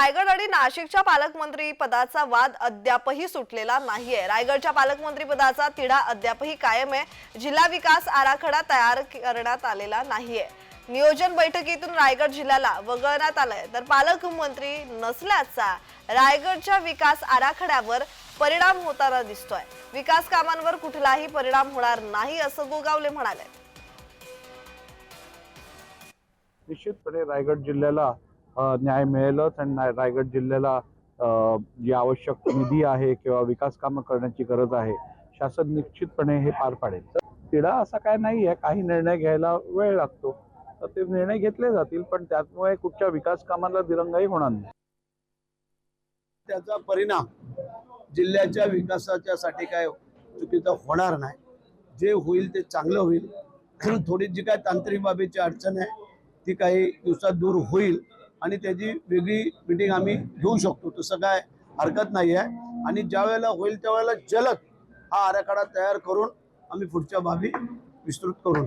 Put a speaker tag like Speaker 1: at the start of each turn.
Speaker 1: रायगड आणि नाशिकच्या पालकमंत्री पदाचा वाद अद्यापही सुटलेला नाहीये. रायगडच्या पालकमंत्री पदाचा तिढा अद्यापही कायम आहे. जिल्हा विकास आराखडा तयार करण्यात आलेला नाहीये. नियोजन बैठकीतून रायगड जिल्ह्याला वगळण्यात आलंय. तर पालकमंत्री नसल्याचा रायगडच्या विकास आराखड्यावर परिणाम होताना दिसतोय. विकास कामांवर कुठलाही परिणाम होणार नाही असं गोगावले म्हणाले.
Speaker 2: निश्चितपणे रायगड जिल्ह्याला न्याय मिळेलच आणि रायगड जिल्ह्याला जी आवश्यक निधी आहे किंवा विकास कामं करण्याची गरज आहे शासन निश्चितपणे हे पार पाडेल. तर तिढा असा काय नाही आहे काही निर्णय घ्यायला वेळ लागतो. तर ते निर्णय घेतले जातील पण त्यामुळे कुठच्या विकास कामाला दिरंगाई होणार नाही.
Speaker 3: त्याचा परिणाम जिल्ह्याच्या विकासाच्या साठी काय चुकीचं होणार नाही. जे होईल ते चांगलं होईल. थोडी जी काय तांत्रिक बाबीची अडचण आहे ती काही दिवसात दूर होईल. आणि त्याची वेगळी मिटिंग आम्ही घेऊ शकतो. तसं काय हरकत नाही आहे आणि ज्या वेळेला होईल त्यावेळेला जलद हा आराखडा तयार करून आम्ही पुढच्या बाबी विस्तृत करू.